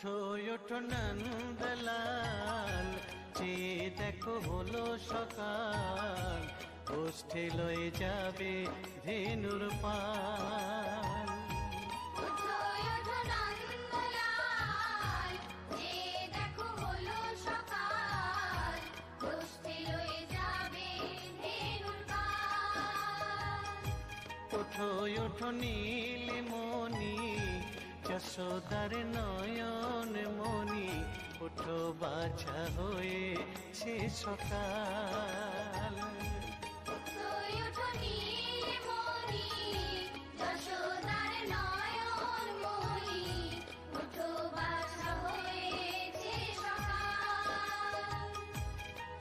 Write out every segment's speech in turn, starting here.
ওঠো ওঠো নন্দলাল। চেয়ে দেখো হলো সকাল গোষ্ঠে লয়ে যাবে ধেনুর পাল। ওঠো ওঠো নন্দলাল যে দেখো বাছা হয়েছে সকাল।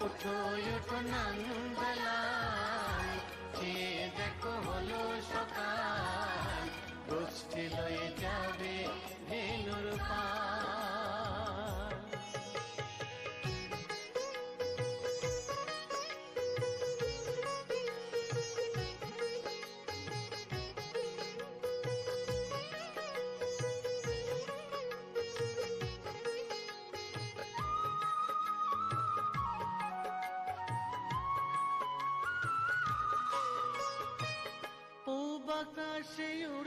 ওঠো ওঠো নীলমণি ആകാശയുട